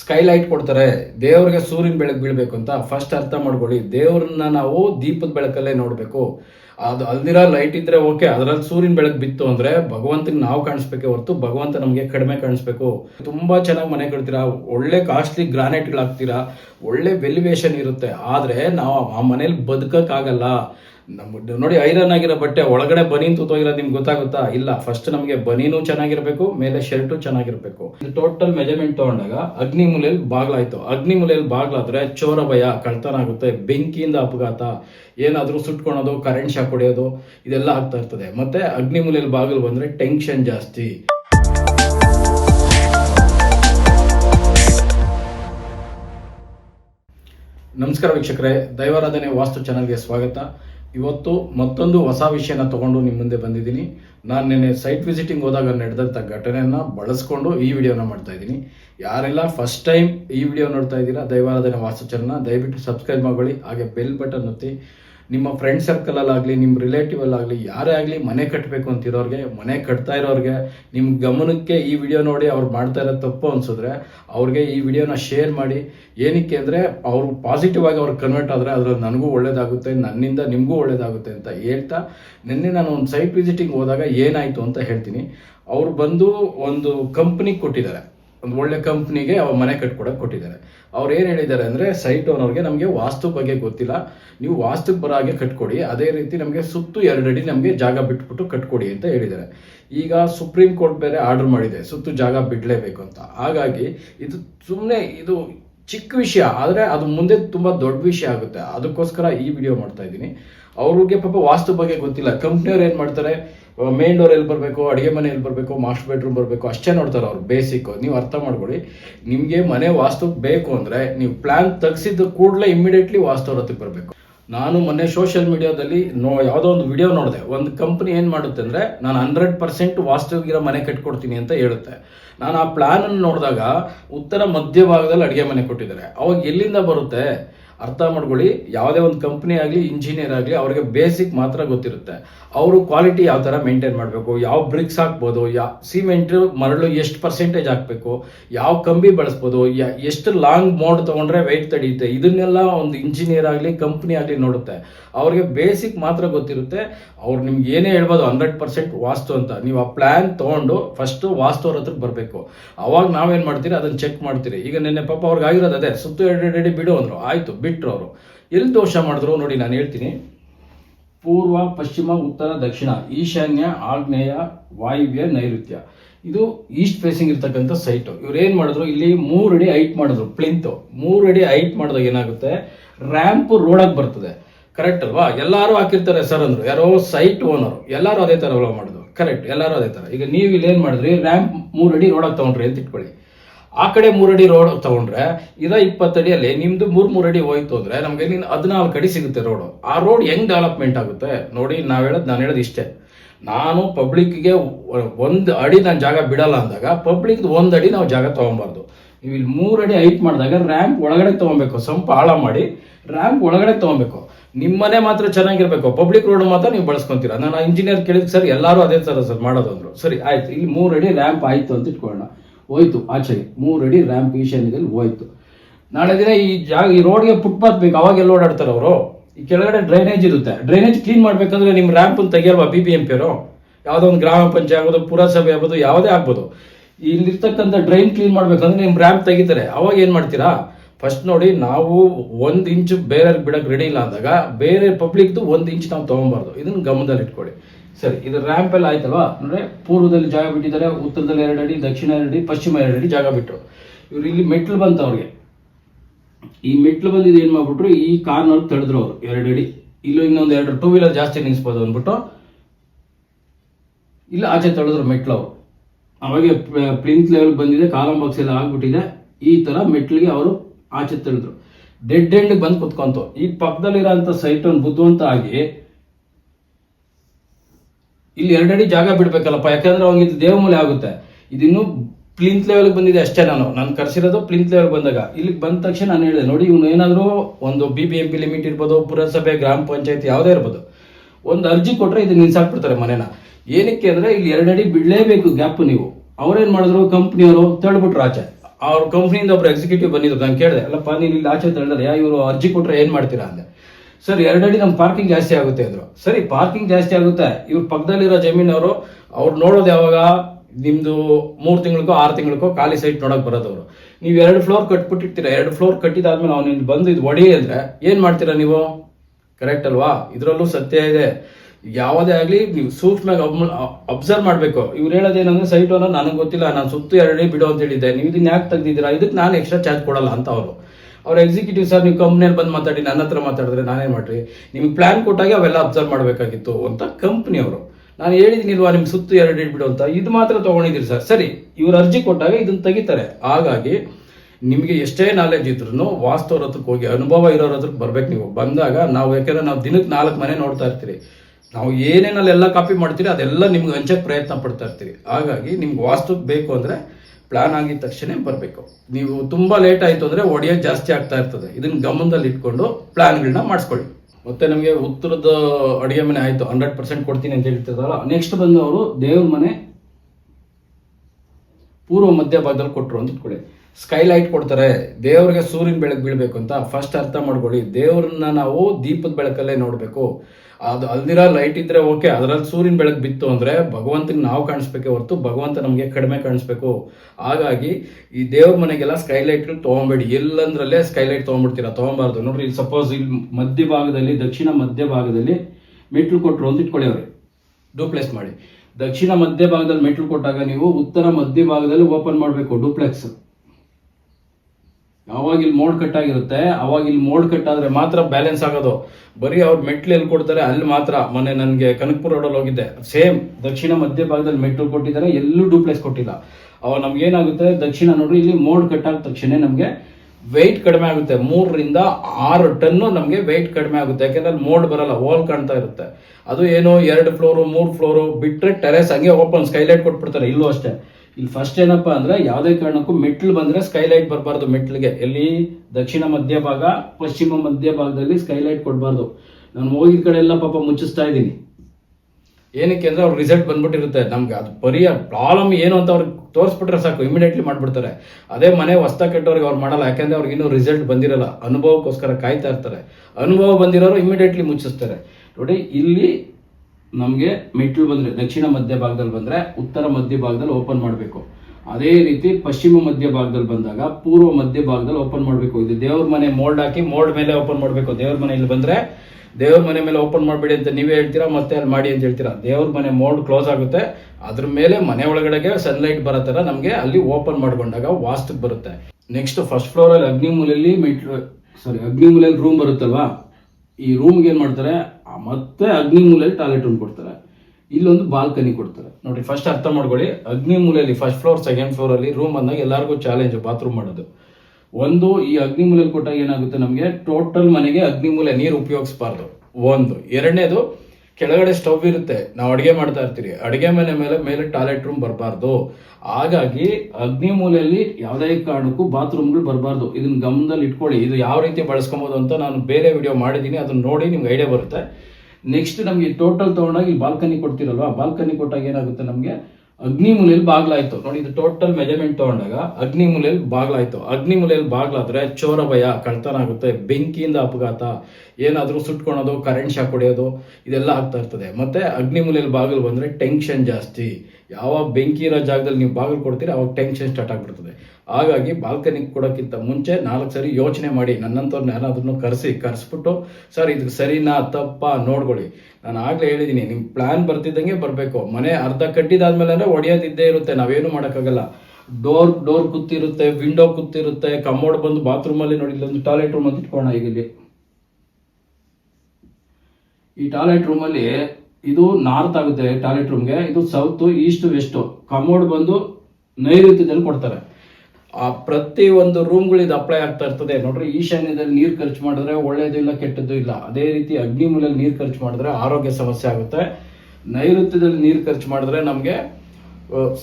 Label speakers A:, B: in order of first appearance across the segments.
A: Skylight ಕೊಡ್ತಾರೆ, ದೇವ್ರಿಗೆ ಸೂರ್ಯನ ಬೆಳಕು ಬೀಳಬೇಕು ಅಂತ ಫಸ್ಟ್ ಅರ್ಥ ಮಾಡ್ಕೊಳ್ಳಿ. ದೇವ್ರನ್ನ ನಾವು ದೀಪದ ಬೆಳಕಲ್ಲೇ ನೋಡಬೇಕು. ಅದು ಅಲ್ದಿರ ಲೈಟ್ ಇದ್ರೆ ಓಕೆ ಅದ್ರಲ್ಲಿ ಸೂರ್ಯನ ಬೆಳಕು ಬಿತ್ತು ಅಂದ್ರೆ ಭಗವಂತನಿಗೆ ನಾವು ಕಾಣಿಸ್ಬೇಕೆ ಹೊರತು ಭಗವಂತ ನಮಗೆ ಕಡಿಮೆ ಕಾಣಿಸ್ಬೇಕು. ತುಂಬಾ ಚೆನ್ನಾಗಿ ಮನೆ ಕಟ್ತೀರಾ, ಒಳ್ಳೆ ಕಾಸ್ಟ್ಲಿ ಗ್ರಾನೈಟ್ಗಳು ಹಾಕ್ತೀರಾ ಒಳ್ಳೆ ವೆಲ್ಯುವೇಷನ್ ಇರುತ್ತೆ. ಆದ್ರೆ ನಾವು ಆ ಮನೇಲಿ ಬದುಕಕ್ಕಾಗಲ್ಲ. ನಮ್ಮ ನೋಡಿ ಐರನ್ ಆಗಿರೋ ಬಟ್ಟೆ ಒಳಗಡೆ ಬನೀನ್ ತೂತೋಗಿರೋದು ನಿಮ್ಗೆ ಗೊತ್ತಾಗುತ್ತಾ? ಇಲ್ಲ. ಫಸ್ಟ್ ನಮಗೆ ಬನೀನು ಚೆನ್ನಾಗಿರ್ಬೇಕು, ಮೇಲೆ ಶರ್ಟು ಚೆನ್ನಾಗಿರ್ಬೇಕು. ಟೋಟಲ್ ಮೆಜರ್ಮೆಂಟ್ ತಗೊಂಡಾಗ ಅಗ್ನಿ ಮೂಲೆಯಲ್ಲಿ ಬಾಗ್ಲಾಯ್ತು. ಅಗ್ನಿ ಮೂಲೆಯಲ್ಲಿ ಬಾಗ್ಲಾದ್ರೆ ಚೋರ ಭಯ ಕಳ್ತನ ಆಗುತ್ತೆ, ಬೆಂಕಿಯಿಂದ ಅಪಘಾತ, ಏನಾದರೂ ಸುಟ್ಕೊಳೋದು ಕರೆಂಟ್ ಶಾಕ್ ಹೊಡೆಯೋದು, ಇದೆಲ್ಲ ಆಗ್ತಾ ಇರ್ತದೆ. ಮತ್ತೆ ಅಗ್ನಿ ಮೂಲೆಯಲ್ಲಿ ಬಾಗಿಲು ಬಂದ್ರೆ ಟೆನ್ಷನ್ ಜಾಸ್ತಿ. ನಮಸ್ಕಾರ ವೀಕ್ಷಕರೇ. ದೈವಾರಾಧನೆ ವಾಸ್ತು ಚಾನಲ್ಗೆ ಸ್ವಾಗತ. ಇವತ್ತು ಮತ್ತೊಂದು ಹೊಸ ವಿಷಯನ ತಗೊಂಡು ನಿಮ್ಮ ಮುಂದೆ ಬಂದಿದ್ದೀನಿ. ನಾನು ನಿನ್ನೆ ಸೈಟ್ ವಿಸಿಟಿಂಗ್ ಹೋದಾಗ ನಡೆದಂಥ ಘಟನೆಯನ್ನು ಬಳಸ್ಕೊಂಡು ಈ ವಿಡಿಯೋನ ಮಾಡ್ತಾ ಇದ್ದೀನಿ. ಯಾರೆಲ್ಲ ಫಸ್ಟ್ ಟೈಮ್ ಈ ವಿಡಿಯೋ ನೋಡ್ತಾ ಇದ್ದೀರಾ ದೈವಾರಾಧನೆ ವಾಸ್ತುಚರಣ ದಯವಿಟ್ಟು ಸಬ್ಸ್ಕ್ರೈಬ್ ಮಾಡ್ಕೊಳ್ಳಿ, ಹಾಗೆ ಬೆಲ್ ಬಟನ್ ಒತ್ತಿ. ನಿಮ್ಮ ಫ್ರೆಂಡ್ ಸರ್ಕಲಲ್ಲಾಗಲಿ ನಿಮ್ಮ ರಿಲೇಟಿವ್ ಅಲ್ಲಾಗಲಿ, ಯಾರೇ ಆಗಲಿ ಮನೆ ಕಟ್ಟಬೇಕು ಅಂತಿರೋರಿಗೆ, ಮನೆ ಕಟ್ತಾ ಇರೋರಿಗೆ ನಿಮ್ಮ ಗಮನಕ್ಕೆ ಈ ವಿಡಿಯೋ ನೋಡಿ ಅವ್ರು ಮಾಡ್ತಾ ಇರೋ ತಪ್ಪು ಅನ್ಸಿದ್ರೆ ಅವ್ರಿಗೆ ಈ ವಿಡಿಯೋನ ಶೇರ್ ಮಾಡಿ. ಏನಕ್ಕೆ ಅಂದರೆ ಅವರು ಪಾಸಿಟಿವ್ ಆಗಿ ಅವ್ರಿಗೆ ಕನ್ವರ್ಟ್ ಆದರೆ ಅದ್ರಲ್ಲಿ ನನಗೂ ಒಳ್ಳೇದಾಗುತ್ತೆ, ನನ್ನಿಂದ ನಿಮಗೂ ಒಳ್ಳೇದಾಗುತ್ತೆ ಅಂತ ಹೇಳ್ತಾ, ನಿನ್ನೆ ನಾನು ಒಂದು ಸೈಟ್ ವಿಸಿಟಿಂಗ್ ಹೋದಾಗ ಏನಾಯಿತು ಅಂತ ಹೇಳ್ತೀನಿ. ಅವ್ರು ಬಂದು ಒಂದು ಕಂಪ್ನಿಗೆ ಕೊಟ್ಟಿದ್ದಾರೆ. ಒಂದು ಒಳ್ಳೆ ಕಂಪ್ನಿಗೆ ಅವ್ರ ಮನೆ ಕಟ್ಕೊಡಕ್ಕೆ ಕೊಟ್ಟಿದ್ದಾರೆ. ಅವ್ರು ಏನು ಹೇಳಿದ್ದಾರೆ ಅಂದರೆ ಸೈಟ್ ಓನರ್ಗೆ ನಮಗೆ ವಾಸ್ತು ಬಗ್ಗೆ ಗೊತ್ತಿಲ್ಲ. ನೀವು ವಾಸ್ತು ಬರೋ ಹಾಗೆ ಕಟ್ಕೊಡಿ. ಅದೇ ರೀತಿ ನಮಗೆ ಸುತ್ತು ಎರಡಡಿ ನಮಗೆ ಜಾಗ ಬಿಟ್ಬಿಟ್ಟು ಕಟ್ಕೊಡಿ ಅಂತ ಹೇಳಿದ್ದಾರೆ. ಈಗ ಸುಪ್ರೀಂ ಕೋರ್ಟ್ ಬೇರೆ ಆರ್ಡರ್ ಮಾಡಿದೆ, ಸುತ್ತು ಜಾಗ ಬಿಡಲೇಬೇಕು ಅಂತ. ಹಾಗಾಗಿ ಇದು ಸುಮ್ಮನೆ ಇದು ಚಿಕ್ಕ ವಿಷಯ, ಆದರೆ ಅದು ಮುಂದೆ ತುಂಬ ದೊಡ್ಡ ವಿಷಯ ಆಗುತ್ತೆ. ಅದಕ್ಕೋಸ್ಕರ ಈ ವಿಡಿಯೋ ಮಾಡ್ತಾ ಇದ್ದೀನಿ. ಅವ್ರಿಗೆ ಪಾಪ ವಾಸ್ತು ಬಗ್ಗೆ ಗೊತ್ತಿಲ್ಲ. ಕಂಪ್ನಿಯವ್ರು ಏನು ಮಾಡ್ತಾರೆ? ಮೇನ್ ಡೋರ್ ಎಲ್ಲಿ ಬರಬೇಕು, ಅಡುಗೆ ಮನೆ ಎಲ್ಲಿ ಬರಬೇಕು ಮಾಸ್ಟರ್ ಬೆಡ್ರೂಮ್ ಬರಬೇಕು, ಅಷ್ಟೇ ನೋಡ್ತಾರೆ ಅವ್ರು ಬೇಸಿಕ್ ನೀವು ಅರ್ಥ ಮಾಡ್ಕೊಳ್ಳಿ. ನಿಮಗೆ ಮನೆ ವಾಸ್ತು ಬೇಕು ಅಂದರೆ ನೀವು ಪ್ಲ್ಯಾನ್ ತೆಗ್ಸಿದ ಕೂಡಲೇ ಇಮಿಡಿಯೇಟ್ಲಿ ವಾಸ್ತು ಅವ್ರ ಬರಬೇಕು. ನಾನು ಮೊನ್ನೆ ಸೋಷಿಯಲ್ ಮೀಡಿಯಾದಲ್ಲಿ ನೋ, ಯಾವುದೋ ಒಂದು ವಿಡಿಯೋ ನೋಡಿದೆ. ಒಂದು ಕಂಪ್ನಿ ಏನು ಮಾಡುತ್ತೆ ಅಂದರೆ, ನಾನು ಹಂಡ್ರೆಡ್ ಪರ್ಸೆಂಟ್ ವಾಸ್ತುವಿಗಿರೋ ಮನೆ ಕಟ್ಕೊಡ್ತೀನಿ ಅಂತ ಹೇಳುತ್ತೆ. ನಾನು ಆ ಪ್ಲ್ಯಾನನ್ನು ನೋಡಿದಾಗ ಉತ್ತರ ಮಧ್ಯ ಭಾಗದಲ್ಲಿ ಅಡುಗೆ ಮನೆ ಕೊಟ್ಟಿದ್ದಾರೆ. ಅವಾಗ ಎಲ್ಲಿಂದ ಬರುತ್ತೆ? ಅರ್ಥ ಮಾಡ್ಕೊಳ್ಳಿ, ಯಾವುದೇ ಒಂದು ಕಂಪ್ನಿ ಆಗಲಿ ಇಂಜಿನಿಯರ್ ಆಗಲಿ, ಅವ್ರಿಗೆ ಬೇಸಿಕ್ ಮಾತ್ರ ಗೊತ್ತಿರುತ್ತೆ. ಅವರು ಕ್ವಾಲಿಟಿ ಯಾವ ಥರ ಮೇಂಟೈನ್ ಮಾಡಬೇಕು, ಯಾವ ಬ್ರಿಕ್ಸ್ ಹಾಕ್ಬೋದು ಯಾವ ಸಿಮೆಂಟ್ ಮರಳು ಎಷ್ಟು ಪರ್ಸೆಂಟೇಜ್ ಹಾಕಬೇಕು, ಯಾವ ಕಂಬಿ ಬಳಸ್ಬೋದು, ಯ- ಎಷ್ಟು ಲಾಂಗ್ ಮೋಡ್ ತೊಗೊಂಡ್ರೆ ವೆಯ್ಟ್ ತಡೆಯುತ್ತೆ ಇದನ್ನೆಲ್ಲ ಒಂದು ಇಂಜಿನಿಯರ್ ಆಗಲಿ ಕಂಪ್ನಿ ಆಗಲಿ ನೋಡುತ್ತೆ. ಅವ್ರಿಗೆ ಬೇಸಿಕ್ ಮಾತ್ರ ಗೊತ್ತಿರುತ್ತೆ. ಅವ್ರು ನಿಮ್ಗೆ ಏನೇ ಹೇಳ್ಬೋದು ಹಂಡ್ರೆಡ್ ಪರ್ಸೆಂಟ್ ವಾಸ್ತು ಅಂತ. ನೀವು ಆ ಪ್ಲ್ಯಾನ್ ತೊಗೊಂಡು ಫಸ್ಟು ವಾಸ್ತು ಅವ್ರ ಹತ್ರಕ್ಕೆ ಬರಬೇಕು. ಅವಾಗ ನಾವೇನು ಮಾಡ್ತೀರಿ, ಅದನ್ನು ಚೆಕ್ ಮಾಡ್ತೀರಿ. ಈಗ ನಿನ್ನೆ ಪಾಪ ಅವ್ರಿಗೆ ಆಗಿರೋದು ಅದೇ, ಸುತ್ತು ಎರಡು ಅಡಿ ಬಿಡು ಅಂದರು. ಆಯಿತು ಬಿಟ್ಟರು ಅವರು. ಎಲ್ಲಿ ದೋಷ ಮಾಡಿದ್ರು ನೋಡಿ ನಾನು ಹೇಳ್ತೀನಿ. ಪೂರ್ವ, ಪಶ್ಚಿಮ, ಉತ್ತರ, ದಕ್ಷಿಣ, ಈಶಾನ್ಯ, ಆಗ್ನೇಯ, ವಾಯುವ್ಯ, ನೈಋತ್ಯ. ಇದು ಈಸ್ಟ್ ಫೇಸಿಂಗ್ ಇರ್ತಕ್ಕಂಥ ಸೈಟು ಇವ್ರು ಏನು ಮಾಡಿದ್ರು? ಇಲ್ಲಿ ಮೂರು ಅಡಿ ಹೈಟ್ ಮಾಡಿದ್ರು, ಪ್ಲಿಂತು. ಮೂರು ಅಡಿ ಹೈಟ್ ಮಾಡಿದಾಗ ಏನಾಗುತ್ತೆ? ರ್ಯಾಂಪ್ ರೋಡಾಗಿ ಬರ್ತದೆ. ಕರೆಕ್ಟ್ ಅಲ್ವಾ? ಎಲ್ಲರೂ ಹಾಕಿರ್ತಾರೆ ಸರ್ ಅಂದರು. ಯಾರೋ ಸೈಟ್ ಓನರು ಎಲ್ಲರೂ ಅದೇ ಥರ ಅಲೋ ಮಾಡಿದ್ರು. ಕರೆಕ್ಟ್ ಎಲ್ಲರೂ ಅದೇ ಥರ ಈಗ ನೀವು ಇಲ್ಲಿ ಏನು ಮಾಡಿದ್ರಿ? ರ್ಯಾಂಪ್ ಮೂರು ಅಡಿ ರೋಡಾಗಿ ತೊಗೊಂಡ್ರಿ ಅಂತ ಇಟ್ಕೊಳ್ಳಿ. ಆ ಕಡೆ ಮೂರಡಿ ರೋಡ್ ತಗೊಂಡ್ರೆ, ಇದ ಇಪ್ಪತ್ತಡಿಯಲ್ಲಿ ನಿಮ್ದು ಮೂರ್ ಮೂರಡಿ ಹೋಯ್ತು ಅಂದ್ರೆ ನಮ್ಗೆ ಇಲ್ಲಿ ಹದಿನಾಲ್ಕು ಅಡಿ ಸಿಗುತ್ತೆ ರೋಡು. ಆ ರೋಡ್ ಹೆಂಗ್ ಡೆವಲಪ್ಮೆಂಟ್ ಆಗುತ್ತೆ? ನೋಡಿ, ನಾವ್ ಹೇಳೋದು ನಾನು ಹೇಳೋದು ಇಷ್ಟೇ. ನಾನು ಪಬ್ಲಿಕ್ಗೆ ಒಂದು ಅಡಿ ನಾನು ಜಾಗ ಬಿಡಲ್ಲ ಅಂದಾಗ ಪಬ್ಲಿಕ್ ಒಂದು ಅಡಿ ನಾವು ಜಾಗ ತಗೊಬಾರ್ದು. ನೀವು ಇಲ್ಲಿ ಮೂರು ಅಡಿ ಹೈಟ್ ಮಾಡಿದಾಗ ರ್ಯಾಂಪ್ ಒಳಗಡೆ ತಗೊಬೇಕು, ಸಂಪ ಆಳ ಮಾಡಿ ರ್ಯಾಂಪ್ ಒಳಗಡೆ ತಗೊಬೇಕು. ನಿಮ್ಮನೆ ಮಾತ್ರ ಚೆನ್ನಾಗಿರ್ಬೇಕು ಪಬ್ಲಿಕ್ ರೋಡ್ ಮಾತ್ರ ನೀವು ಬಳಸ್ಕೊಂತೀರ. ನಾನು ಇಂಜಿನಿಯರ್ ಕೇಳಿದ್ ಸರ್, ಎಲ್ಲರೂ ಅದೇ ಥರ ಸರ್ ಮಾಡೋದು ಅಂದ್ರು ಸರಿ, ಆಯ್ತು. ಇಲ್ಲಿ ಮೂರು ಅಡಿ ರ್ಯಾಂಪ್ ಆಯ್ತು ಅಂತ ಇಟ್ಕೊಳ್ಳೋಣ. ಹೋಯ್ತು, ಆಚೆಗೆ. ಮೂರು ಅಡಿ ರ್ಯಾಂಪ್ ಈಶಾನ್ಯದಲ್ಲಿ ಹೋಯ್ತು. ನಾಳೆ ದಿನ ಈ ಜಾಗ, ಈ ರೋಡ್ಗೆ ಫುಟ್ಪಾತ್ ಬೇಕು. ಅವಾಗ ಎಲ್ಲ ಓಡಾಡ್ತಾರೆ ಅವರು? ಈ ಕೆಳಗಡೆ ಡ್ರೈನೇಜ್ ಇರುತ್ತೆ. ಡ್ರೈನೇಜ್ ಕ್ಲೀನ್ ಮಾಡ್ಬೇಕಂದ್ರೆ ನಿಮ್ಮ ರ್ಯಾಂಪ್ ತೆಗಿಯಲ್ವಾ ಬಿ ಬಿ ಎಂ ಪಿಯವರು ಯಾವುದೋ ಒಂದು ಗ್ರಾಮ ಪಂಚಾಯತ್ ಆಗ್ಬೋದು ಪುರಸಭೆ ಆಗ್ಬೋದು, ಯಾವುದೇ ಆಗ್ಬೋದು. ಇಲ್ಲಿರ್ತಕ್ಕಂಥ ಡ್ರೈನ್ ಕ್ಲೀನ್ ಮಾಡ್ಬೇಕಂದ್ರೆ ನಿಮ್ಮ ರ್ಯಾಂಪ್ ತೆಗಿತಾರೆ. ಅವಾಗ ಏನು ಮಾಡ್ತೀರಾ? ಫಸ್ಟ್ ನೋಡಿ, ನಾವು ಒಂದು ಇಂಚು ಬೇರೆಯವ್ರಿಗೆ ಬಿಡಕ್ಕೆ ರೆಡಿ ಇಲ್ಲ ಅಂದಾಗ, ಬೇರೆ ಪಬ್ಲಿಕ್ದು ಒಂದು ಇಂಚ್ ನಾವು ತೊಗೊಬಾರ್ದು. ಇದನ್ನು ಗಮನದಲ್ಲಿ ಇಟ್ಕೊಳ್ಳಿ ಸರಿ, ಇದು ರ್ಯಾಂಪ್ ಎಲ್ಲ ಆಯ್ತಲ್ವಾ? ಅಂದ್ರೆ ಪೂರ್ವದಲ್ಲಿ ಜಾಗ ಬಿಟ್ಟಿದ್ದಾರೆ, ಉತ್ತರದಲ್ಲಿ ಎರಡು ಅಡಿ, ದಕ್ಷಿಣ ಎರಡು ಅಡಿ, ಪಶ್ಚಿಮ ಎರಡು ಅಡಿ ಜಾಗ ಬಿಟ್ಟರು ಇವ್ರು ಇಲ್ಲಿ ಮೆಟ್ಲು ಬಂತು ಅವ್ರಿಗೆ. ಈ ಮೆಟ್ಲು ಬಂದಿದ್ದು ಏನು ಮಾಡ್ಬಿಟ್ರು, ಈ ಕಾರ್ನವ್ರಿಗೆ ತಡೆದ್ರು ಅವರು, ಎರಡು ಅಡಿ. ಇಲ್ಲೂ ಇನ್ನೊಂದು ಎರಡು ಟೂ ವೀಲರ್ ಜಾಸ್ತಿ ನಿಲ್ಲಿಸ್ಬೋದು ಅಂದ್ಬಿಟ್ಟು ಇಲ್ಲ, ಆಚೆ ತಡೆದ್ರು ಮೆಟ್ಲು ಅವರು. ಅವಾಗೆ ಪ್ಲಿಂತ್ ಲೆವೆಲ್ ಬಂದಿದೆ ಕಾಲಂ ಬಾಕ್ಸ್ ಎಲ್ಲ ಆಗ್ಬಿಟ್ಟಿದೆ. ಈ ತರ ಮೆಟ್ಲಿಗೆ ಅವರು ಆಚೆ ತಡೆದ್ರು ಡೆಡ್ ಎಂಡ್ ಬಂದು ಕುತ್ಕೊಂತು. ಈ ಪಕ್ಕದಲ್ಲಿರೋಂಥ ಸೈಟ್ ಒಂದು ಬುದ್ಧಿವಂತ ಆಗಿ ಇಲ್ಲಿ ಎರಡಡಿ ಜಾಗ ಬಿಡ್ಬೇಕಲ್ಲಪ್ಪ, ಯಾಕಂದ್ರೆ ಅವಾಗ ಇದು ದೇವಮೂಲೆ ಆಗುತ್ತೆ. ಇದಿನ್ನು ಪ್ಲಿಂತ್ ಲೆವೆಲ್ ಬಂದಿದೆ ಅಷ್ಟೇ ನಾನು. ನಾನು ಕರ್ಸಿರೋದು ಪ್ಲಿಂತ್ ಲೆವೆಲ್ ಬಂದಾಗ. ಇಲ್ಲಿಗೆ ಬಂದ ತಕ್ಷಣ ನಾನು ಹೇಳಿದೆ, ನೋಡಿ ಇವನು ಏನಾದರೂ ಒಂದು B B M P limit ಇರ್ಬೋದು, ಪುರಸಭೆ, ಗ್ರಾಮ ಪಂಚಾಯತ್ ಯಾವುದೇ ಇರ್ಬೋದು. ಒಂದು ಅರ್ಜಿ ಕೊಟ್ಟರೆ ಇದು ನಿಲ್ಸಾಕ್ಬಿಡ್ತಾರೆ ಮನೇನ. ಏನಕ್ಕೆ ಅಂದ್ರೆ ಇಲ್ಲಿ ಎರಡಡಿ ಬಿಡಲೇಬೇಕು ಗ್ಯಾಪ್ ನೀವು. ಅವ್ರೇನು ಮಾಡಿದ್ರು? ಕಂಪ್ನಿಯವರು ತಳ್ಬಿಟ್ರು ಆಚೆ. ಅವ್ರ ಕಂಪ್ನಿಯಿಂದ ಒಬ್ರು ಎಕ್ಸಿಕ್ಯೂಟಿವ್ ಬಂದಿದ್ರು. ನಾನು ಕೇಳಿದೆ, ಅಲ್ಲಪ್ಪ, ನೀನು ಇಲ್ಲಿ ಆಚೆ ತಳ್ಳಿದ್ರೆ ಇವರು ಅರ್ಜಿ ಕೊಟ್ಟರೆ ಏನು ಮಾಡ್ತೀರಾ ಅಂದೆ. ಸರ್, ಎರಡಡಿ ನಮ್ಮ ಪಾರ್ಕಿಂಗ್ ಜಾಸ್ತಿ ಆಗುತ್ತೆ ಅಂದ್ರು. ಸರಿ ಪಾರ್ಕಿಂಗ್ ಜಾಸ್ತಿ ಆಗುತ್ತೆ. ಇವ್ರ ಪಕ್ಕದಲ್ಲಿರೋ ಜಮೀನವರು, ಅವ್ರು ನೋಡೋದು ಯಾವಾಗ? ನಿಮ್ದು ಮೂರು ತಿಂಗಳಿಗೋ ಆರು ತಿಂಗಳಿಗೋ ಖಾಲಿ ಸೈಟ್ ನೋಡಕ್ ಬರೋದವ್ರು. ನೀವು ಎರಡು ಫ್ಲೋರ್ ಕಟ್ಬಿಟ್ಟಿರ್ತೀರಾ. ಎರಡು ಫ್ಲೋರ್ ಕಟ್ಟಿದಾದ್ಮೇಲೆ ಅವ್ನು ಬಂದು ಇದು ಒಡಿ ಅಂದ್ರೆ ಏನು ಮಾಡ್ತೀರಾ ನೀವು? ಕರೆಕ್ಟ್ ಅಲ್ವಾ? ಇದರಲ್ಲೂ ಸತ್ಯ ಇದೆ. ಯಾವುದೇ ಆಗಲಿ ನೀವು ಸೂಕ್ಷ್ಮ ಅಬ್ಸರ್ವ್ ಮಾಡಬೇಕು. ಇವ್ರು ಹೇಳೋದೇನಂದ್ರೆ ಸೈಟ್ ಅನ್ನೋ ನನಗೆ ಗೊತ್ತಿಲ್ಲ. ನಾನು ಸುತ್ತು ಎರಡೇ ಬಿಡು ಅಂತ ಹೇಳಿದ್ದೆ. ನೀವು ಇದನ್ನ ಯಾಕೆ ತೆಗ್ದಿದ್ದೀರಾ? ಇದಕ್ಕೆ ನಾನು ಎಕ್ಸ್ಟ್ರಾ ಚಾರ್ಜ್ ಕೊಡಲ್ಲ ಅಂತ ಅವರು. ಅವ್ರ ಎಕ್ಸಿಕ್ಯೂಟಿವ್ ಸರ್ ನೀವು ಕಂಪ್ನಿಯಲ್ಲಿ ಬಂದು ಮಾತಾಡಿ, ನನ್ನ ಹತ್ರ ಮಾತಾಡಿದ್ರೆ ನಾನೇ ಮಾಡ್ರಿ? ನಿಮ್ಗೆ ಪ್ಲಾನ್ ಕೊಟ್ಟಾಗ ಅವೆಲ್ಲ ಅಬ್ಸರ್ವ್ ಮಾಡಬೇಕಾಗಿತ್ತು ಅಂತ ಕಂಪ್ನಿಯವರು ನಾನು ಹೇಳಿದಿನಿಲ್ವಾ ನಿಮ್ಮ ಸುತ್ತು ಎರಡು ಇಟ್ಬಿಡು ಅಂತ. ಇದು ಮಾತ್ರ ತಗೊಂಡಿದ್ದೀರಿ ಸರ್. ಸರಿ, ಇವ್ರು ಅರ್ಜಿ ಕೊಟ್ಟಾಗ ಇದನ್ನು ತೆಗಿತಾರೆ. ಹಾಗಾಗಿ ನಿಮಗೆ ಎಷ್ಟೇ ನಾಲೆಜ್ ಇದ್ರು ವಾಸ್ತವ್ರ ಹತ್ರಕ್ಕೆ ಹೋಗಿ, ಅನುಭವ ಇರೋರ ಹತ್ರಕ್ಕೆ ಬರ್ಬೇಕು ನೀವು. ಬಂದಾಗ ನಾವು, ಯಾಕೆಂದ್ರೆ ನಾವು ದಿನಕ್ಕೆ ನಾಲ್ಕು ಮನೆ ನೋಡ್ತಾ ಇರ್ತೀರಿ. ನಾವು ಏನೇನಲ್ಲೆಲ್ಲ ಕಾಪಿ ಮಾಡ್ತೀರಿ, ಅದೆಲ್ಲ ನಿಮ್ಗೆ ಹಂಚಕ್ಕೆ ಪ್ರಯತ್ನ ಪಡ್ತಾ ಇರ್ತೀರಿ. ಹಾಗಾಗಿ ನಿಮ್ಗೆ ವಾಸ್ತು ಬೇಕು ಅಂದರೆ ಪ್ಲಾನ್ ಆಗಿದ ತಕ್ಷಣ ಬರಬೇಕು. ನೀವು ತುಂಬ ಲೇಟ್ ಆಯಿತು ಅಂದರೆ ಒಡೆಯೋದು ಜಾಸ್ತಿ ಆಗ್ತಾ ಇರ್ತದೆ. ಇದನ್ನ ಗಮನದಲ್ಲಿ ಇಟ್ಕೊಂಡು ಪ್ಲಾನ್ಗಳನ್ನ ಮಾಡಿಸ್ಕೊಳ್ಳಿ. ಮತ್ತೆ ನಮಗೆ ಉತ್ತರದ ಅಡುಗೆ ಮನೆ ಆಯಿತು ಹಂಡ್ರೆಡ್ ಪರ್ಸೆಂಟ್ ಕೊಡ್ತೀನಿ ಅಂತ ಹೇಳ್ತಿರ್ತಾರಲ್ಲ ನೆಕ್ಸ್ಟ್ ಬಂದು ಅವರು ದೇವ್ರ ಮನೆ ಪೂರ್ವ ಮಧ್ಯ ಭಾಗದಲ್ಲಿ ಕೊಟ್ಟರು ಅಂತ ಇಟ್ಕೊಳ್ಳಿ. ಸ್ಕೈಲೈಟ್ ಕೊಡ್ತಾರೆ, ದೇವ್ರಿಗೆ ಸೂರ್ಯನ ಬೆಳಕು ಬೀಳಬೇಕು ಅಂತ ಫಸ್ಟ್ ಅರ್ಥ ಮಾಡ್ಕೊಳ್ಳಿ. ದೇವ್ರನ್ನ ನಾವು ದೀಪದ ಬೆಳಕಲ್ಲೇ ನೋಡಬೇಕು. ಅದು ಅಲ್ದಿರ ಲೈಟ್ ಇದ್ರೆ ಓಕೆ ಅದರಲ್ಲಿ ಸೂರ್ಯನ ಬೆಳಕು ಬಿತ್ತು ಅಂದ್ರೆ ಭಗವಂತನಿಗೆ ನಾವು ಕಾಣಿಸ್ಬೇಕೆ ಹೊರತು ಭಗವಂತ ನಮಗೆ ಕಡಿಮೆ ಕಾಣಿಸ್ಬೇಕು. ಹಾಗಾಗಿ ಈ ದೇವ್ರ ಮನೆಗೆಲ್ಲ ಸ್ಕೈಲೈಟ್ ತೊಗೊಂಬೇಡಿ. ಎಲ್ಲಂದ್ರಲ್ಲೇ ಸ್ಕೈಲೈಟ್ ತೊಗೊಂಡ್ಬಿಡ್ತೀರಾ? ತೊಗೊಬಾರ್ದು. ನೋಡ್ರಿ, ಇಲ್ಲಿ ಸಪೋಸ್ ಇಲ್ಲಿ ಮಧ್ಯ ಭಾಗದಲ್ಲಿ, ದಕ್ಷಿಣ ಮಧ್ಯ ಭಾಗದಲ್ಲಿ ಮೆಟ್ಲು ಕೊಟ್ಟರು ಅಂತ ಇಟ್ಕೊಳ್ಳಿ ಅವ್ರಿ. ಡೂಪ್ಲೆಕ್ಸ್ ಮಾಡಿ. ದಕ್ಷಿಣ ಮಧ್ಯ ಭಾಗದಲ್ಲಿ ಮೆಟ್ಲು ಕೊಟ್ಟಾಗ ನೀವು ಉತ್ತರ ಮಧ್ಯ ಭಾಗದಲ್ಲಿ ಓಪನ್ ಮಾಡಬೇಕು ಡೂಪ್ಲೆಕ್ಸ್ ಯಾವಾಗ ಇಲ್ಲಿ ಮೋಡ್ ಕಟ್ ಆಗಿರುತ್ತೆ. ಅವಾಗ ಇಲ್ಲಿ ಮೋಡ್ ಕಟ್ ಆದ್ರೆ ಮಾತ್ರ ಬ್ಯಾಲೆನ್ಸ್ ಆಗೋದು. ಬರೀ ಅವ್ರು ಮೆಟ್ಲು ಎಲ್ಲಿ ಕೊಡ್ತಾರೆ ಅಲ್ಲಿ ಮಾತ್ರ. ಮೊನ್ನೆ ನನಗೆ ಕನಕಪುರ ರೋಡಲ್ಲಿ ಹೋಗಿದ್ದೆ. ಸೇಮ್ ದಕ್ಷಿಣ ಮಧ್ಯ ಭಾಗದಲ್ಲಿ ಮೆಟ್ಲು ಕೊಟ್ಟಿದ್ದಾರೆ, ಎಲ್ಲೂ ಡೂಪ್ಲೇಸ್ ಕೊಟ್ಟಿಲ್ಲ. ಅವಾಗ ನಮ್ಗೆ ಏನಾಗುತ್ತೆ, ದಕ್ಷಿಣ ನೋಡ್ರಿ, ಇಲ್ಲಿ ಮೋಡ್ ಕಟ್ ಆದ ತಕ್ಷಣ ನಮಗೆ ವೆಯ್ಟ್ ಕಡಿಮೆ ಆಗುತ್ತೆ. ಮೂರರಿಂದ ಆರು ಟನ್ನು ನಮಗೆ ವೆಯ್ಟ್ ಕಡಿಮೆ ಆಗುತ್ತೆ. ಯಾಕೆಂದ್ರೆ ಅಲ್ಲಿ ಮೋಡ್ ಬರಲ್ಲ ಹೋಲ್ ಕಾಣ್ತಾ ಇರುತ್ತೆ. ಅದು ಏನೋ, ಎರಡು ಫ್ಲೋರು ಮೂರು ಫ್ಲೋರು ಬಿಟ್ರೆ ಟೆರೆಸ್ ಹಂಗೆ ಓಪನ್ ಸ್ಕೈಲೈಟ್ ಕೊಟ್ಬಿಡ್ತಾರೆ, ಇಲ್ಲೂ ಅಷ್ಟೇ. ಇಲ್ಲಿ ಫಸ್ಟ್ ಏನಪ್ಪಾ ಅಂದ್ರೆ ಯಾವುದೇ ಕಾರಣಕ್ಕೂ ಮೆಟ್ಲು ಬಂದ್ರೆ ಸ್ಕೈಲೈಟ್ ಬರಬಾರ್ದು ಮೆಟ್ಲಿಗೆ ಎಲ್ಲಿ? ದಕ್ಷಿಣ ಮಧ್ಯಭಾಗ ಪಶ್ಚಿಮ ಮಧ್ಯಭಾಗದಲ್ಲಿ ಸ್ಕೈಲೈಟ್ ಕೊಡಬಾರ್ದು. ನಾನು ಹೋಗಿದ ಕಡೆ ಎಲ್ಲ ಪಾಪ ಮುಚ್ಚಿಸ್ತಾ ಇದ್ದೀನಿ. ಏನಕ್ಕೆ ಅಂದ್ರೆ ಅವ್ರ ರಿಸಲ್ಟ್ ಬಂದ್ಬಿಟ್ಟಿರುತ್ತೆ. ನಮ್ಗೆ ಅದು ಪರಿಯ ಪ್ರಾಬ್ಲಮ್ ಏನು ಅಂತ ಅವ್ರಿಗೆ ತೋರಿಸ್ಬಿಟ್ರೆ ಸಾಕು ಇಮಿಡಿಯೇಟ್ಲಿ ಮಾಡ್ಬಿಡ್ತಾರೆ. ಅದೇ ಮನೆ ಹೊಸ್ತ ಕೆಟ್ಟವ್ರಿಗೆ ಅವ್ರು ಮಾಡಲ್ಲ, ಯಾಕಂದ್ರೆ ಅವ್ರಿಗೆ ಇನ್ನೂ ರಿಸಲ್ಟ್ ಬಂದಿರಲ್ಲ. ಅನುಭವಕ್ಕೋಸ್ಕರ ಕಾಯ್ತಾ ಇರ್ತಾರೆ. ಅನುಭವ ಬಂದಿರೋರು ಇಮಿಡಿಯೇಟ್ಲಿ ಮುಚ್ಚಿಸ್ತಾರೆ. ನೋಡಿ, ಇಲ್ಲಿ ನಮಗೆ ಮೆಟ್ಲು ಬಂದ್ರೆ, ದಕ್ಷಿಣ ಮಧ್ಯ ಭಾಗದಲ್ಲಿ ಬಂದ್ರೆ, ಉತ್ತರ ಮಧ್ಯ ಭಾಗದಲ್ಲಿ ಓಪನ್ ಮಾಡಬೇಕು. ಅದೇ ರೀತಿ ಪಶ್ಚಿಮ ಮಧ್ಯ ಭಾಗದಲ್ಲಿ ಬಂದಾಗ, ಪೂರ್ವ ಮಧ್ಯ ಭಾಗದಲ್ಲಿ ಓಪನ್ ಮಾಡಬೇಕು. ಇದು ದೇವ್ರ ಮನೆ ಮೋಲ್ಡ್ ಹಾಕಿ ಮೋಲ್ಡ್ ಮೇಲೆ ಓಪನ್ ಮಾಡಬೇಕು. ದೇವ್ರ ಮನೆ ಇಲ್ಲಿ ಬಂದ್ರೆ, ದೇವ್ರ ಮನೆ ಮೇಲೆ ಓಪನ್ ಮಾಡಬೇಡಿ ಅಂತ ನೀವೇ ಹೇಳ್ತೀರಾ, ಮತ್ತೆ ಅಲ್ಲಿ ಮಾಡಿ ಅಂತ ಹೇಳ್ತೀರಾ? ದೇವ್ರ ಮನೆ ಮೋಲ್ಡ್ ಕ್ಲೋಸ್ ಆಗುತ್ತೆ. ಅದ್ರ ಮೇಲೆ ಮನೆ ಒಳಗಡೆಗೆ ಸನ್ಲೈಟ್ ಬರೋ ಥರ ನಮಗೆ ಅಲ್ಲಿ ಓಪನ್ ಮಾಡ್ಕೊಂಡಾಗ ವಾಸ್ತುಕ್ ಬರುತ್ತೆ. ನೆಕ್ಸ್ಟ್ ಫಸ್ಟ್ ಫ್ಲೋರ್ ಅಲ್ಲಿ ಅಗ್ನಿಮೂಲೆಯಲ್ಲಿ ಮೆಟ್ಲು ಸಾರಿ ಅಗ್ನಿಮೂಲೆಯಲ್ಲಿ ರೂಮ್ ಬರುತ್ತಲ್ವಾ? ಈ ರೂಮ್ಗೆ ಏನು ಮಾಡ್ತಾರೆ? ಆ ಅಗ್ನಿ ಮೂಲೆಯಲ್ಲಿ ಟಾಯ್ಲೆಟ್ ಒಂದು ಕೊಡ್ತಾರೆ. ಇಲ್ಲೊಂದು ಬಾಲ್ಕನಿ ಕೊಡ್ತಾರೆ. ನೋಡಿ ಫಸ್ಟ್ ಅರ್ಥ ಮಾಡ್ಕೊಳ್ಳಿ. ಅಗ್ನಿಮೂಲೆಯಲ್ಲಿ ಫಸ್ಟ್ ಫ್ಲೋರ್ ಸೆಕೆಂಡ್ ಫ್ಲೋರ್ ಅಲ್ಲಿ ರೂಮ್ ಬಂದಾಗ ಎಲ್ಲರಿಗೂ ಚಾಲೆಂಜ್ ಬಾತ್ರೂಮ್ ಮಾಡೋದು. ಒಂದು, ಈ ಅಗ್ನಿಮೂಲೆಯಲ್ಲಿ ಕೊಟ್ಟಾಗ ಏನಾಗುತ್ತೆ ನಮಗೆ? ಟೋಟಲ್ ಮನೆಗೆ ಅಗ್ನಿ ಮೂಲೆ ನೀರು ಉಪಯೋಗಿಸಬಾರ್ದು. ಒಂದು. ಎರಡನೇದು ಕೆಳಗಡೆ ಸ್ಟವ್ ಇರುತ್ತೆ. ನಾವು ಅಡುಗೆ ಮಾಡ್ತಾ ಇರ್ತೀವಿ ಅಡುಗೆ ಮನೆ ಮೇಲೆ ಮೇಲೆ ಟಾಯ್ಲೆಟ್ ರೂಮ್ ಬರಬಾರ್ದು. ಹಾಗಾಗಿ ಅಗ್ನಿ ಮೂಲೆಯಲ್ಲಿ ಯಾವುದೇ ಕಾರಣಕ್ಕೂ ಬಾತ್ರೂಮ್ಗಳು ಬರಬಾರ್ದು. ಇದನ್ನ ಗಮನದಲ್ಲಿ ಇಟ್ಕೊಳ್ಳಿ. ಇದು ಯಾವ ರೀತಿ ಬಳಸ್ಕೊಬೋದು ಅಂತ ನಾನು ಬೇರೆ ವಿಡಿಯೋ ಮಾಡಿದ್ದೀನಿ. ಅದನ್ನ ನೋಡಿ ನಿಮ್ಗೆ ಐಡಿಯಾ ಬರುತ್ತೆ. ನೆಕ್ಸ್ಟ್ ನಮಗೆ ಟೋಟಲ್ ತೊಗೊಂಡಾಗ ಈ ಬಾಲ್ಕನಿ ಕೊಡ್ತಿರಲ್ವಾ? ಬಾಲ್ಕನಿ ಕೊಟ್ಟಾಗ ಏನಾಗುತ್ತೆ ನಮಗೆ? ಅಗ್ನಿ ಮೂಲೆಯಲ್ಲಿ ಬಾಗ್ಲಾಯ್ತು. ನೋಡಿ, ಇದು ಟೋಟಲ್ ಮೆಜರ್ಮೆಂಟ್ ತಗೊಂಡಾಗ ಅಗ್ನಿ ಮೂಲೆಯಲ್ಲಿ ಬಾಗ್ಲಾಯ್ತು. ಅಗ್ನಿ ಮೂಲೆಯಲ್ಲಿ ಬಾಗ್ಲಾದ್ರೆ ಚೋರ ಭಯ ಕಳ್ತನ ಆಗುತ್ತೆ ಬೆಂಕಿಯಿಂದ ಅಪಘಾತ, ಏನಾದರೂ ಸುಟ್ಕೊಳೋದು ಕರೆಂಟ್ ಶಾಕ್ ಹೊಡೆಯೋದು, ಇದೆಲ್ಲ ಆಗ್ತಾ ಇರ್ತದೆ. ಮತ್ತೆ ಅಗ್ನಿ ಮೂಲೆಯಲ್ಲಿ ಬಾಗಿಲು ಬಂದ್ರೆ ಟೆನ್ಷನ್ ಜಾಸ್ತಿ. ಯಾವಾಗ ಬೆಂಕಿ ಇರೋ ಜಾಗದಲ್ಲಿ ನೀವು ಬಾಗಿಲು ಕೊಡ್ತೀರಿ, ಅವಾಗ ಟೆನ್ಷನ್ ಸ್ಟಾರ್ಟ್ ಆಗ್ಬಿಡ್ತದೆ. ಹಾಗಾಗಿ ಬಾಲ್ಕನಿಗೆ ಕೊಡೋಕ್ಕಿಂತ ಮುಂಚೆ ನಾಲ್ಕು ಸರಿ ಯೋಚನೆ ಮಾಡಿ ನನ್ನಂಥವ್ರನ್ನ ಯಾರಾದ್ರೂ ಕರೆಸಿ, ಕರೆಸ್ಬಿಟ್ಟು, ಸರ್ ಇದು ಸರಿನಾ, ತಪ್ಪಾ, ನೋಡ್ಕೊಳ್ಳಿ. ನಾನು ಆಗಲೇ ಹೇಳಿದ್ದೀನಿ ನಿಮ್ಮ ಪ್ಲ್ಯಾನ್ ಬರ್ತಿದ್ದಂಗೆ ಬರಬೇಕು. ಮನೆ ಅರ್ಧ ಕಟ್ಟಿದಾದ್ಮೇಲೆ ಅಂದರೆ ಒಡೆಯೋದಿದ್ದೇ ಇರುತ್ತೆ, ನಾವೇನು ಮಾಡೋಕ್ಕಾಗಲ್ಲ. ಡೋರ್ ಡೋರ್ ಕೂತಿರುತ್ತೆ ವಿಂಡೋ ಕೂತಿರುತ್ತೆ ಕಮೋಡ್ ಬಂದು ಬಾತ್ರೂಮಲ್ಲಿ ನೋಡಿ ಇಲ್ಲೊಂದು ಟಾಯ್ಲೆಟ್ ರೂಮ್ ಅಂತ ಇಟ್ಕೋಣ ಈಗ ಇಲ್ಲಿ. ಈ ಟಾಯ್ಲೆಟ್ ರೂಮಲ್ಲಿ ಇದು ನಾರ್ತ್ ಆಗುತ್ತೆ ಟಾಯ್ಲೆಟ್ ರೂಮ್ಗೆ ಇದು ಸೌತ್ ಈಸ್ಟ್ ವೆಸ್ಟ್ ಕಮೋಡ್ ಬಂದು ನೈಋತ್ಯದಲ್ಲಿ ಕೊಡ್ತಾರೆ. ಆ ಪ್ರತಿ ಒಂದು ರೂಮ್ಗಳು ಇದು ಅಪ್ಲೈ ಆಗ್ತಾ ಇರ್ತದೆ. ನೋಡ್ರಿ ಈಶಾನ್ಯದಲ್ಲಿ ನೀರು ಖರ್ಚು ಮಾಡಿದ್ರೆ ಒಳ್ಳೇದು ಇಲ್ಲ, ಕೆಟ್ಟದ್ದು ಇಲ್ಲ. ಅದೇ ರೀತಿ ಅಗ್ನಿ ಅಗ್ನಿಮೂಲಲ್ಲಿ ನೀರು ಖರ್ಚು ಮಾಡಿದ್ರೆ ಆರೋಗ್ಯ ಸಮಸ್ಯೆ ಆಗುತ್ತೆ. ನೈಋತ್ಯದಲ್ಲಿ ನೀರು ಖರ್ಚು ಮಾಡಿದ್ರೆ ನಮಗೆ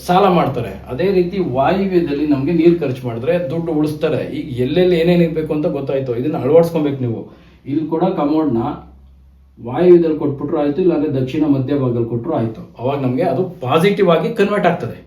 A: ಸಾಲ ಮಾಡ್ತಾರೆ. ಅದೇ ರೀತಿ ವಾಯುವ್ಯದಲ್ಲಿ ನಮಗೆ ನೀರು ಖರ್ಚು ಮಾಡಿದ್ರೆ ದುಡ್ಡು ಉಳಿಸ್ತಾರೆ. ಈಗ ಎಲ್ಲೆಲ್ಲಿ ಏನೇನು ಇರಬೇಕು ಅಂತ ಗೊತ್ತಾಯ್ತು. ಇದನ್ನ ಅಳವಡಿಸ್ಕೊಬೇಕು ನೀವು. ಇಲ್ಲಿ ಕೂಡ ಕಮೋಡ್ನ ವಾಯುವ್ಯದಲ್ಲಿ ಕೊಟ್ಬಿಟ್ರು ಆಯಿತು, ಇಲ್ಲಾಂದ್ರೆ ದಕ್ಷಿಣ ಮಧ್ಯ ಭಾಗದಲ್ಲಿ ಕೊಟ್ಟರು ಆಯಿತು. ಅವಾಗ ನಮಗೆ ಅದು ಪಾಸಿಟಿವ್ ಆಗಿ ಕನ್ವರ್ಟ್ ಆಗ್ತದೆ.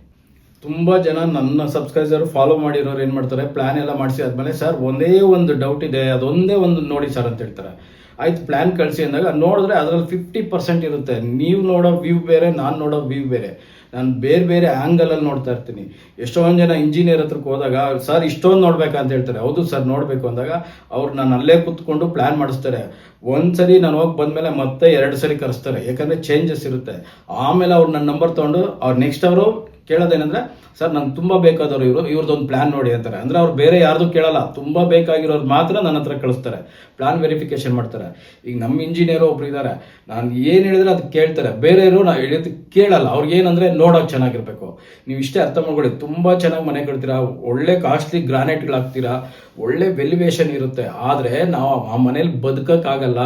A: ತುಂಬ ಜನ ನನ್ನ ಸಬ್ಸ್ಕ್ರೈಬರ್ ಫಾಲೋ ಮಾಡಿರೋರು ಏನು ಮಾಡ್ತಾರೆ? ಪ್ಲಾನ್ ಎಲ್ಲ ಮಾಡಿಸಿ ಆದ್ಮೇಲೆ, ಸರ್, ಒಂದೇ ಒಂದು ಡೌಟ್ ಇದೆ, ಅದೊಂದೇ ಒಂದು ನೋಡಿ ಸರ್ ಅಂತ ಹೇಳ್ತಾರೆ. ಆಯ್ತು ಪ್ಲಾನ್ ಕಳಿಸಿ ಅಂದಾಗ ನೋಡಿದ್ರೆ ಅದರಲ್ಲಿ ಫಿಫ್ಟಿ ಪರ್ಸೆಂಟ್ ಇರುತ್ತೆ. ನೀವು ನೋಡೋ ವ್ಯೂ ಬೇರೆ, ನಾನು ನೋಡೋ ವ್ಯೂ ಬೇರೆ. ನಾನು ಬೇರೆ ಬೇರೆ ಆ್ಯಂಗಲಲ್ಲಿ ನೋಡ್ತಾ ಇರ್ತೀನಿ. ಎಷ್ಟೊಂದು ಜನ ಇಂಜಿನಿಯರ್ ಹತ್ರಕ್ಕೆ ಹೋದಾಗ, ಸರ್, ಇಷ್ಟೊಂದು ನೋಡ್ಬೇಕಾ? ಅಂತ ಹೇಳ್ತಾರೆ. ಹೌದು ಸರ್, ನೋಡಬೇಕು ಅಂದಾಗ ಅವ್ರು ನಾನು ಅಲ್ಲೇ ಕೂತ್ಕೊಂಡು ಪ್ಲ್ಯಾನ್ ಮಾಡಿಸ್ತಾರೆ. ಒಂದ್ಸರಿ ನಾನು ಹೋಗಿ ಬಂದಮೇಲೆ ಮತ್ತೆ ಎರಡು ಸರಿ ಕರೆಸ್ತಾರೆ. ಯಾಕಂದರೆ ಚೇಂಜಸ್ ಇರುತ್ತೆ. ಆಮೇಲೆ ಅವ್ರು ನನ್ನ ನಂಬರ್ ತೊಗೊಂಡು, ಅವ್ರು ನೆಕ್ಸ್ಟ್ ಅವರು ಕೇಳೋದೇನೆಂದ್ರೆ, ಸರ್, ನಂಗೆ ತುಂಬ ಬೇಕಾದವರು ಇವರು ಇವ್ರದ್ದೊಂದು ಪ್ಲಾನ್ ನೋಡಿ ಅಂತಾರೆ. ಅಂದರೆ ಅವ್ರು ಬೇರೆ ಯಾರ್ದು ಕೇಳಲ್ಲ. ತುಂಬ ಬೇಕಾಗಿರೋರು ಮಾತ್ರ ನನ್ನ ಹತ್ರ ಕಳಿಸ್ತಾರೆ. ಪ್ಲಾನ್ ವೆರಿಫಿಕೇಶನ್ ಮಾಡ್ತಾರೆ. ಈಗ ನಮ್ಮ ಇಂಜಿನಿಯರ್ ಒಬ್ರು ಇದ್ದಾರೆ ನಾನು ಏನು ಹೇಳಿದ್ರೆ ಅದು ಕೇಳ್ತಾರೆ. ಬೇರೆಯವರು ನಾ ಹೇಳಿದ್ದು ಕೇಳಲ್ಲ. ಅವ್ರಿಗೆ ಏನಂದ್ರೆ ನೋಡೋಕೆ ಚೆನ್ನಾಗಿರ್ಬೇಕು. ನೀವು ಇಷ್ಟೇ ಅರ್ಥ ಮಾಡ್ಕೊಳ್ಳಿ. ತುಂಬ ಚೆನ್ನಾಗಿ ಮನೆ ಕಟ್ತೀರಾ? ಒಳ್ಳೆ ಕಾಸ್ಟ್ಲಿ ಗ್ರಾನೈಟ್ಗಳು ಹಾಕ್ತೀರಾ ಒಳ್ಳೆ ವೆಲ್ಯುವೇಷನ್ ಇರುತ್ತೆ. ಆದರೆ ನಾವು ಆ ಮನೇಲಿ ಬದುಕಕ್ಕಾಗಲ್ಲ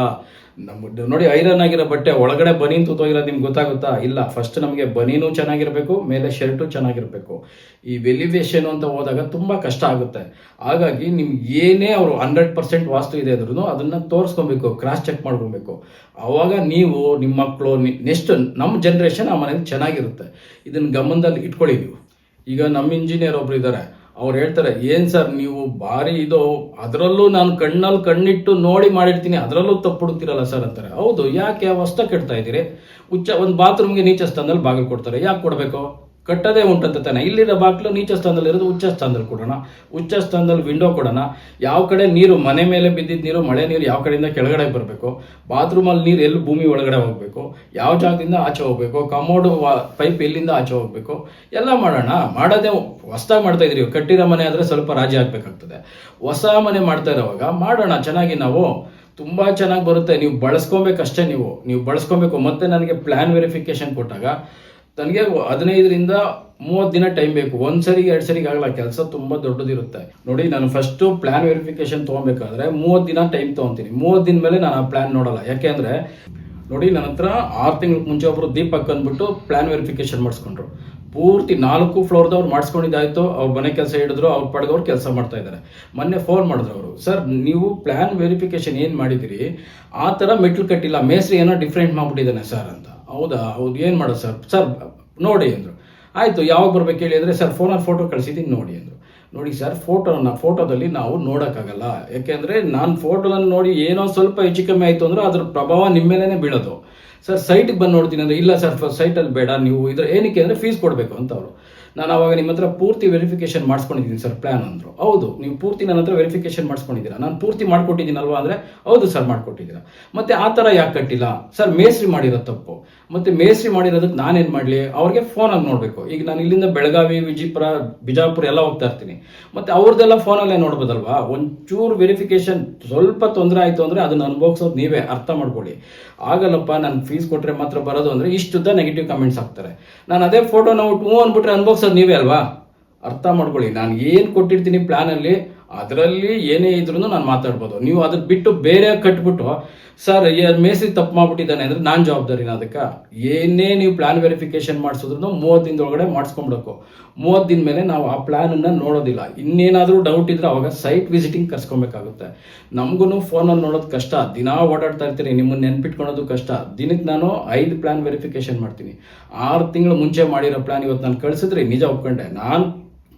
A: ನಮ್ಮ ನೋಡಿ ಐರನ್ ಆಗಿರೋ ಬಟ್ಟೆ ಒಳಗಡೆ ಬನೀನ್ ತುತ್ತೋಗಿರೋದು ನಿಮ್ಗೆ ಗೊತ್ತಾಗುತ್ತಾ? ಇಲ್ಲ. ಫಸ್ಟ್ ನಮಗೆ ಬನೀನು ಚೆನ್ನಾಗಿರಬೇಕು, ಮೇಲೆ ಶರ್ಟು ಚೆನ್ನಾಗಿರಬೇಕು. ಈ ವೆಲಿವೇಶನ್ ಅಂತ ಹೋದಾಗ ತುಂಬ ಕಷ್ಟ ಆಗುತ್ತೆ. ಹಾಗಾಗಿ ನಿಮ್ಗೆ ಏನೇ ಅವರು ಹಂಡ್ರೆಡ್ ಪರ್ಸೆಂಟ್ ವಾಸ್ತು ಇದೆ ಅಂದ್ರೂ ಅದನ್ನು ತೋರಿಸ್ಕೊಬೇಕು ಕ್ರಾಸ್ ಚೆಕ್ ಮಾಡ್ಕೊಬೇಕು. ಆವಾಗ ನೀವು ನಿಮ್ಮ ಮಕ್ಕಳು ನೆಕ್ಸ್ಟ್ ನಮ್ಮ ಜನ್ರೇಷನ್ ಆ ಮನೇಲಿ ಚೆನ್ನಾಗಿರುತ್ತೆ. ಇದನ್ನು ಗಮನದಲ್ಲಿ ಇಟ್ಕೊಳ್ಳಿ ನೀವು. ಈಗ ನಮ್ಮ ಇಂಜಿನಿಯರ್ ಒಬ್ರು ಇದ್ದಾರೆ ಅವ್ರು ಹೇಳ್ತಾರೆ, ಏನ್ ಸರ್ ನೀವು ಭಾರಿ ಇದು, ಅದರಲ್ಲೂ ನಾನು ಕಣ್ಣಲ್ಲಿ ಕಣ್ಣಿಟ್ಟು ನೋಡಿ ಮಾಡಿರ್ತೀನಿ, ಅದರಲ್ಲೂ ತಪ್ಪು ಹುಡುಕ್ತಿರಲ್ಲ ಸರ್ ಅಂತಾರೆ. ಹೌದು, ಯಾಕೆ ಹೊಸ್ತ ಕೆಡ್ತಾ ಇದ್ದೀರಿ? ಉಚ್ಚ ಒಂದು ಬಾತ್ರೂಮ್ಗೆ ನೀಚ ಸ್ಥಾನದಲ್ಲಿ ಬಾಗಿಲು ಕೊಡ್ತಾರೆ, ಯಾಕೆ ಕೊಡಬೇಕು? ಕಟ್ಟದೇ ಉಂಟಂತ ತಾನೆ ಇಲ್ಲಿರೋ ಬಾಕ್ಲು ನೀಚ ಸ್ಥಾನದಲ್ಲಿ ಇರೋದು ಉಚ್ಚ ಸ್ಥಾನದಲ್ಲಿ ಕೊಡೋಣ. ಉಚ್ಚ ಸ್ಥಾನದಲ್ಲಿ ವಿಂಡೋ ಕೊಡೋಣ. ಯಾವ ಕಡೆ ನೀರು, ಮನೆ ಮೇಲೆ ಬಿದ್ದಿದ್ದ ನೀರು, ಮಳೆ ನೀರು ಯಾವ ಕಡೆಯಿಂದ ಕೆಳಗಡೆ ಬರಬೇಕು? ಬಾತ್ರೂಮಲ್ಲಿ ನೀರು ಎಲ್ಲಿ ಭೂಮಿ ಒಳಗಡೆ ಹೋಗಬೇಕು? ಯಾವ ಜಾಗದಿಂದ ಆಚೆ ಹೋಗಬೇಕು? ಕಮೋಡು ಪೈಪ್ ಎಲ್ಲಿಂದ ಆಚೆ ಹೋಗಬೇಕು? ಎಲ್ಲ ಮಾಡೋಣ. ಮಾಡೋದೇ ಹೊಸ್ದಾಗಿ ಮಾಡ್ತಾ ಇದ್ರಿ ಕಟ್ಟಿರೋ ಮನೆ ಆದರೆ ಸ್ವಲ್ಪ ರಾಜಿ ಆಗಬೇಕಾಗ್ತದೆ. ಹೊಸ ಮನೆ ಮಾಡ್ತಾ ಇರೋವಾಗ ಮಾಡೋಣ. ಚೆನ್ನಾಗಿ ನಾವು. ತುಂಬ ಚೆನ್ನಾಗಿ ಬರುತ್ತೆ. ನೀವು ಬಳಸ್ಕೊಬೇಕಷ್ಟೇ ನೀವು. ನೀವು ಬಳಸ್ಕೊಬೇಕು. ಮತ್ತೆ ನನಗೆ ಪ್ಲ್ಯಾನ್ ವೆರಿಫಿಕೇಶನ್ ಕೊಟ್ಟಾಗ ನನಗೆ ಹದಿನೈದರಿಂದ ಮೂವತ್ತು ದಿನ ಟೈಮ್ ಬೇಕು. ಒಂದು ಸರಿ ಎರಡು ಸರಿಗೆ ಆಗಲ್ಲ. ಕೆಲಸ ತುಂಬ ದೊಡ್ಡದಿರುತ್ತೆ. ನೋಡಿ, ನಾನು ಫಸ್ಟು ಪ್ಲ್ಯಾನ್ ವೆರಿಫಿಕೇಶನ್ ತೊಗೊಬೇಕಾದ್ರೆ ಮೂವತ್ತು ದಿನ ಟೈಮ್ ತೊಗೊತೀನಿ. ಮೂವತ್ತು ದಿನ ಮೇಲೆ ನಾನು ಆ ಪ್ಲ್ಯಾನ್ ನೋಡಲ್ಲ. ಯಾಕೆಂದರೆ ನೋಡಿ, ನನ್ನ ಹತ್ರ ಆರು ತಿಂಗಳ ಮುಂಚೆ ಒಬ್ಬರು ದೀಪಕ್ ಅಂದ್ಬಿಟ್ಟು ಪ್ಲ್ಯಾನ್ ವೆರಿಫಿಕೇಶನ್ ಮಾಡಿಸ್ಕೊಂಡ್ರು. ಪೂರ್ತಿ ನಾಲ್ಕು ಫ್ಲೋರ್ದವ್ರು ಮಾಡಿಸ್ಕೊಂಡಿದ್ದಾಯ್ತು. ಅವ್ರು ಮನೆ ಕೆಲಸ ಹಿಡಿದ್ರು, ಅವ್ರ ಪಡೆದವ್ರು ಕೆಲಸ ಮಾಡ್ತಾ ಇದ್ದಾರೆ ಮೊನ್ನೆ ಫೋನ್ ಮಾಡಿದ್ರು ಅವರು. ಸರ್, ನೀವು ಪ್ಲ್ಯಾನ್ ವೆರಿಫಿಕೇಶನ್ ಏನು ಮಾಡಿದಿರಿ ಆ ಥರ ಮೆಟ್ಲು ಕಟ್ಟಿಲ್ಲ. ಮೇಸ್ರಿ ಏನೋ ಡಿಫ್ರೆಂಟ್ ಮಾಡಿಬಿಟ್ಟಿದ್ದಾನೆ ಸರ್ ಅಂತ. ಹೌದಾ? ಹೌದು, ಏನು ಮಾಡೋದು ಸರ್? ಸರ್, ನೋಡಿ ಅಂದರು. ಆಯಿತು, ಯಾವಾಗ ಬರ್ಬೇಕು ಹೇಳಿ ಅಂದರೆ ಸರ್ ಫೋನಲ್ಲಿ ಫೋಟೋ ಕಳಿಸಿದ್ದೀನಿ ನೋಡಿ ಅಂದರು. ನೋಡಿ ಸರ್ ಫೋಟೋನ ಫೋಟೋದಲ್ಲಿ ನಾವು ನೋಡೋಕ್ಕಾಗಲ್ಲ. ಯಾಕೆಂದರೆ ನಾನು ಫೋಟೋನ ನೋಡಿ ಏನೋ ಸ್ವಲ್ಪ ಹೆಚ್ಚು ಕಮ್ಮಿ ಆಯಿತು ಅಂದರೆ ಅದ್ರ ಪ್ರಭಾವ ನಿಮ್ಮ ಮೇಲೇ ಬೀಳೋದು. ಸರ್ ಸೈಟಿಗೆ ಬಂದು ನೋಡ್ತೀನಿ ಅಂದರೆ, ಇಲ್ಲ ಸರ್ ಸೈಟಲ್ಲಿ ಬೇಡ, ನೀವು ಇದ್ರ ಏನಕ್ಕೆ ಅಂದರೆ ಫೀಸ್ ಕೊಡಬೇಕು ಅಂತ ಅವರು ನಾನು ಅವಾಗ ನಿಮ್ಮ ಹತ್ರ ಪೂರ್ತಿ ವೆರಿಫಿಕೇಶನ್ ಮಾಡಿಸ್ಕೊಂಡಿದ್ದೀನಿ ಸರ್ ಪ್ಲಾನ್ ಅಂದರು. ಹೌದು, ನೀವು ಪೂರ್ತಿ ನನ್ನ ಹತ್ರ ವೆರಿಫಿಕೇಶನ್ ಮಾಡಿಸ್ಕೊಂಡಿದ್ದೀರಾ? ನಾನು ಪೂರ್ತಿ ಮಾಡಿಕೊಟ್ಟಿದ್ದೀನಲ್ವಾ ಅಂದರೆ, ಹೌದು ಸರ್ ಮಾಡ್ಕೊಟ್ಟಿದ್ದೀರಾ. ಮತ್ತೆ ಆ ಥರ ಯಾಕೆ ಕಟ್ಟಿಲ್ಲ? ಸರ್ ಮೇಸ್ರಿ ಮಾಡಿರೋ ತಪ್ಪು. ಮತ್ತೆ ಮೇಸ್ರಿ ಮಾಡಿರೋದಕ್ಕೆ ನಾನೇನು ಮಾಡಲಿ? ಅವ್ರಿಗೆ ಫೋನಲ್ಲಿ ನೋಡಬೇಕು. ಈಗ ನಾನು ಇಲ್ಲಿಂದ ಬೆಳಗಾವಿ, ವಿಜಯಪುರ, ಬಿಜಾಪುರ ಎಲ್ಲ ಹೋಗ್ತಾ ಇರ್ತೀನಿ. ಮತ್ತೆ ಅವ್ರದ್ದೆಲ್ಲ ಫೋನಲ್ಲೇ ನೋಡ್ಬೋದಲ್ವಾ? ಒಂಚೂರು ವೆರಿಫಿಕೇಶನ್ ಸ್ವಲ್ಪ ತೊಂದರೆ ಆಯಿತು ಅಂದರೆ ಅದನ್ನು ಅನುಭವಿಸೋದು ನೀವೇ, ಅರ್ಥ ಮಾಡ್ಕೊಳ್ಳಿ. ಆಗಲ್ಲಪ್ಪ, ನಾನು ಫೀಸ್ ಕೊಟ್ಟರೆ ಮಾತ್ರ ಬರೋದು ಅಂದರೆ ಇಷ್ಟುದ್ದ ನೆಗೆಟಿವ್ ಕಮೆಂಟ್ಸ್ ಆಗ್ತಾರೆ ನಾನು ಅದೇ ಫೋಟೋ ನಾವು ಹ್ಞೂ ಅಂದ್ಬಿಟ್ರೆ ಅನುಭವಿಸೋದು ನೀವೇ ಅಲ್ವಾ? ಅರ್ಥ ಮಾಡ್ಕೊಳ್ಳಿ. ನಾನು ಏನು ಕೊಟ್ಟಿರ್ತೀನಿ ಪ್ಲ್ಯಾನಲ್ಲಿ ಅದರಲ್ಲಿ ಏನೇ ಇದ್ರೂ ನಾನು ಮಾತಾಡ್ಬೋದು. ನೀವು ಅದನ್ನ ಬಿಟ್ಟು ಬೇರೆ ಕಟ್ಬಿಟ್ಟು ಸರ್ ಮೇಸ್ತ್ರಿ ತಪ್ಪು ಮಾಡ್ಬಿಟ್ಟಿದ್ದಾನೆ ಅಂದರೆ ನಾನು ಜವಾಬ್ದಾರಿ ಅದಕ್ಕೆ. ಏನೇ ನೀವು ಪ್ಲಾನ್ ವೆರಿಫಿಕೇಶನ್ ಮಾಡಿಸಿದ್ರು ಮೂವತ್ತು ದಿನದೊಳಗಡೆ ಮಾಡಿಸ್ಕೊಂಡ್ಬಿಡಕು ಮೂವತ್ತು ದಿನ ಮೇಲೆ ನಾವು ಆ ಪ್ಲ್ಯಾನನ್ನು ನೋಡೋದಿಲ್ಲ. ಇನ್ನೇನಾದರೂ ಡೌಟ್ ಇದ್ರೆ ಅವಾಗ ಸೈಟ್ ವಿಸಿಟಿಂಗ್ ಕರ್ಸ್ಕೊಬೇಕಾಗುತ್ತೆ. ನಮಗೂ ಫೋನಲ್ಲಿ ನೋಡೋದು ಕಷ್ಟ. ದಿನಾ ಓಡಾಡ್ತಾ ಇರ್ತೀನಿ. ನಿಮ್ಮನ್ನು ನೆನ್ಪಿಟ್ಕೊಳೋದು ಕಷ್ಟ. ದಿನಕ್ಕೆ ನಾನು ಐದು ಪ್ಲಾನ್ ವೆರಿಫಿಕೇಶನ್ ಮಾಡ್ತೀನಿ. ಆರು ತಿಂಗಳು ಮುಂಚೆ ಮಾಡಿರೋ ಪ್ಲಾನ್ ಇವತ್ತು ನಾನು ಕಳಿಸಿದ್ರೆ ನಿಜ ಒಪ್ಕೊಂಡೆ. ನಾನು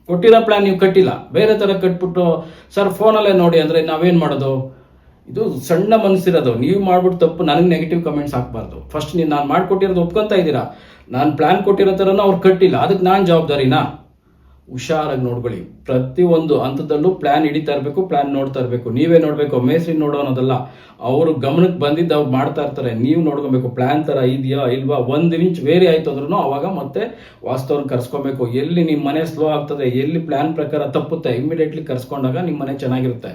A: ಕೊಟ್ಟಿರೋ ಪ್ಲಾನ್ ನೀವು ಕಟ್ಟಿಲ್ಲ. ಬೇರೆ ಥರ ಕಟ್ಬಿಟ್ಟು, ಸರ್ ಫೋನಲ್ಲೇ ನೋಡಿ. ಅಂದರೆ ನಾವೇನು ಮಾಡೋದು? ಇದು ಸಣ್ಣ ಮನಸ್ಸಿರೋದು. ನೀವು ಮಾಡ್ಬಿಟ್ಟು ತಪ್ಪು, ನನಗೆ ನೆಗೆಟಿವ್ ಕಮೆಂಟ್ಸ್ ಹಾಕ್ಬಾರ್ದು. ಫಸ್ಟ್ ನೀವು ನಾನು ಮಾಡ್ಕೊಟ್ಟಿರೋದು ಒಪ್ಕೊತಾ ಇದ್ದೀರಾ? ನಾನು ಪ್ಲಾನ್ ಕೊಟ್ಟಿರೋ ಥರನೂ ಅವ್ರು ಕಟ್ಟಿಲ್ಲ. ಅದಕ್ಕೆ ನಾನು ಜವಾಬ್ದಾರಿನಾ? ಹುಷಾರಾಗಿ ನೋಡ್ಕೊಳ್ಳಿ. ಪ್ರತಿಯೊಂದು ಹಂತದಲ್ಲೂ ಪ್ಲಾನ್ ಹಿಡಿತಾ ಇರಬೇಕು ಪ್ಲಾನ್ ನೋಡ್ತಾ ಇರಬೇಕು. ನೀವೇ ನೋಡಬೇಕು ಮೇಸ್ರಿ ನೋಡೋ ಅನ್ನೋದಲ್ಲ. ಅವರು ಗಮನಕ್ಕೆ ಬಂದಿದ್ದು ಅವ್ರು ಮಾಡ್ತಾ ಇರ್ತಾರೆ. ನೀವು ನೋಡ್ಕೊಬೇಕು ಪ್ಲಾನ್ ಥರ ಇದೆಯಾ, ಇಲ್ವಾ? ಒಂದು ಇಂಚ್ ವೇರಿ ಆಯ್ತು ಅಂದ್ರೂ ಅವಾಗ ಮತ್ತೆ ವಾಸ್ತವನ ಕರ್ಸ್ಕೊಬೇಕು. ಎಲ್ಲಿ ನಿಮ್ಮ ಮನೆ ಸ್ಲೋ ಆಗ್ತದೆ, ಎಲ್ಲಿ ಪ್ಲಾನ್ ಪ್ರಕಾರ ತಪ್ಪುತ್ತೆ ಇಮಿಡಿಯೇಟ್ಲಿ ಕರ್ಸ್ಕೊಂಡಾಗ ನಿಮ್ಮ ಮನೆ ಚೆನ್ನಾಗಿರುತ್ತೆ.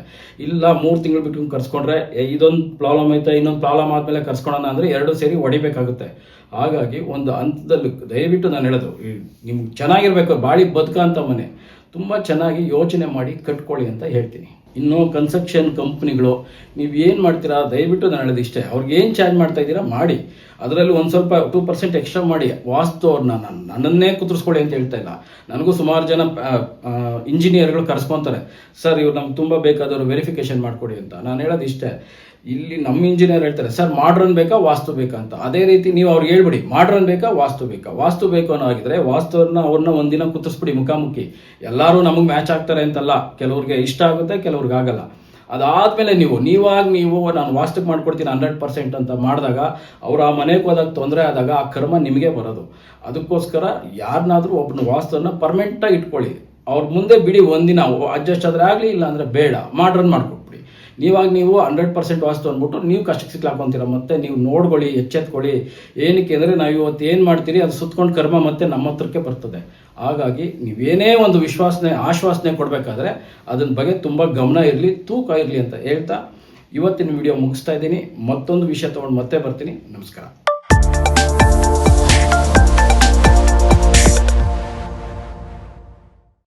A: ಇಲ್ಲ ಮೂರು ತಿಂಗಳು ಬಿಟ್ಟು ಕರ್ಸ್ಕೊಂಡ್ರೆ ಇದೊಂದು ಪ್ರಾಬ್ಲಮ್ ಐತೆ, ಇನ್ನೊಂದು ಪ್ರಾಬ್ಲಮ್ ಆದಮೇಲೆ ಕರ್ಸ್ಕೊಳೋಣ ಅಂದರೆ ಎರಡು ಸೇರಿ ಹೊಡಿಬೇಕಾಗುತ್ತೆ. ಹಾಗಾಗಿ ಒಂದು ಹಂತದಲ್ಲಿ ದಯವಿಟ್ಟು ನಾನು ಹೇಳೋದು ನಿಮ್ಗೆ ಚೆನ್ನಾಗಿರ್ಬೇಕು, ಬಾಳಿ ಬದುಕಂತ ಮನೆ, ತುಂಬ ಚೆನ್ನಾಗಿ ಯೋಚನೆ ಮಾಡಿ ಕಟ್ಕೊಳ್ಳಿ ಅಂತ ಹೇಳ್ತೀನಿ. ಇನ್ನು ಕನ್ಸ್ಟ್ರಕ್ಷನ್ ಕಂಪ್ನಿಗಳು ನೀವು ಏನು ಮಾಡ್ತೀರಾ, ದಯವಿಟ್ಟು ನಾನು ಹೇಳೋದು ಇಷ್ಟೇ ಅವ್ರಿಗೆ ಏನು ಚಾರ್ಜ್ ಮಾಡ್ತಾ ಇದ್ದೀರಾ, ಮಾಡಿ. ಅದರಲ್ಲಿ ಒಂದು ಸ್ವಲ್ಪ ಟೂ ಪರ್ಸೆಂಟ್ ಎಕ್ಸ್ಟ್ರಾ ಮಾಡಿ ವಾಸ್ತು ಅವ್ರನ್ನ ನಾನು ನನ್ನನ್ನೇ ಕುತ್ರಿಸ್ಕೊಳ್ಳಿ ಅಂತ ಹೇಳ್ತಾ ಇಲ್ಲ. ನನಗೂ ಸುಮಾರು ಜನ ಇಂಜಿನಿಯರ್ಗಳು ಕರ್ಸ್ಕೊತಾರೆ. ಸರ್, ಇವ್ರು ನಮ್ಗೆ ತುಂಬ ಬೇಕಾದವರು ವೆರಿಫಿಕೇಶನ್ ಮಾಡಿಕೊಡಿ ಅಂತ. ನಾನು ಹೇಳೋದು ಇಷ್ಟೇ. ಇಲ್ಲಿ ನಮ್ಮ ಇಂಜಿನಿಯರ್ ಹೇಳ್ತಾರೆ, ಸರ್, ಮಾಡ್ರನ್ ಬೇಕಾ, ವಾಸ್ತು ಬೇಕಾ ಅಂತ. ಅದೇ ರೀತಿ ನೀವು ಅವ್ರಿಗೆ ಹೇಳ್ಬಿಡಿ, ಮಾಡ್ರನ್ ಬೇಕಾ, ವಾಸ್ತು ಬೇಕಾ? ವಾಸ್ತು ಬೇಕು ಅನ್ನೋ ಆಗಿದ್ರೆ ವಾಸ್ತುವನ್ನ ಅವ್ರನ್ನ ಒಂದಿನ ಕುತ್ತಿಸ್ಬಿಡಿ ಮುಖಾಮುಖಿ. ಎಲ್ಲರೂ ನಮಗೆ ಮ್ಯಾಚ್ ಆಗ್ತಾರೆ ಅಂತಲ್ಲ. ಕೆಲವ್ರಿಗೆ ಇಷ್ಟ ಆಗುತ್ತೆ, ಕೆಲವ್ರಿಗೆ ಆಗಲ್ಲ. ಅದಾದ್ಮೇಲೆ ನೀವು, ನೀವಾಗಿ ನೀವು, ನಾನು ವಾಸ್ತಕ್ ಮಾಡ್ಕೊಡ್ತೀನಿ ಹಂಡ್ರೆಡ್ ಪರ್ಸೆಂಟ್ ಅಂತ ಮಾಡಿದಾಗ, ಅವ್ರು ಆ ಮನೆಗೆ ಹೋದಾಗ ತೊಂದರೆ ಆದಾಗ ಆ ಕರ್ಮ ನಿಮಗೆ ಬರೋದು. ಅದಕ್ಕೋಸ್ಕರ ಯಾರನ್ನಾದ್ರೂ ಒಬ್ಬನ ವಾಸ್ತವನ್ನ ಪರ್ಮನೆಂಟಾಗಿ ಇಟ್ಕೊಳ್ಳಿ. ಅವ್ರ ಮುಂದೆ ಬಿಡಿ ಒಂದಿನ, ಅಡ್ಜಸ್ಟ್ ಆದ್ರೆ ಆಗಲಿ ಇಲ್ಲ ಅಂದ್ರೆ ಬೇಡ. ಮಾಡ್ರನ್ ಮಾಡ್ಕೊಟ್ಬಿಡಿ ನೀವಾಗ ನೀವು ಹಂಡ್ರೆಡ್ ಪರ್ಸೆಂಟ್ ವಾಸ್ತು ಅಂದ್ಬಿಟ್ಟು ನೀವು ಕಷ್ಟಕ್ಕೆ ಸಿಕ್ಲಾಕೊಂತೀರ, ಮತ್ತೆ ನೀವು ನೋಡ್ಕೊಳ್ಳಿ, ಎಚ್ಚೆತ್ಕೊಳ್ಳಿ, ಏನಕ್ಕೆ ಅಂದರೆ ನಾವು ಇವತ್ತು ಏನು ಮಾಡ್ತೀರಿ, ಅದು ಸುತ್ಕೊಂಡು ಕರ್ಮ ಮತ್ತೆ ನಮ್ಮ ಹತ್ರಕ್ಕೆ ಬರ್ತದೆ. ಹಾಗಾಗಿ ನೀವೇನೇ ಒಂದು ವಿಶ್ವಾಸನೆ, ಆಶ್ವಾಸನೆ ಕೊಡಬೇಕಾದ್ರೆ ಅದನ್ನ ಬಗ್ಗೆ ತುಂಬ ಗಮನ ಇರಲಿ, ತೂಕ ಇರಲಿ ಅಂತ ಹೇಳ್ತಾ ಇವತ್ತಿನ ವಿಡಿಯೋ ಮುಗಿಸ್ತಾ ಇದ್ದೀನಿ. ಮತ್ತೊಂದು ವಿಷಯ ತೊಗೊಂಡು ಮತ್ತೆ ಬರ್ತೀನಿ. ನಮಸ್ಕಾರ.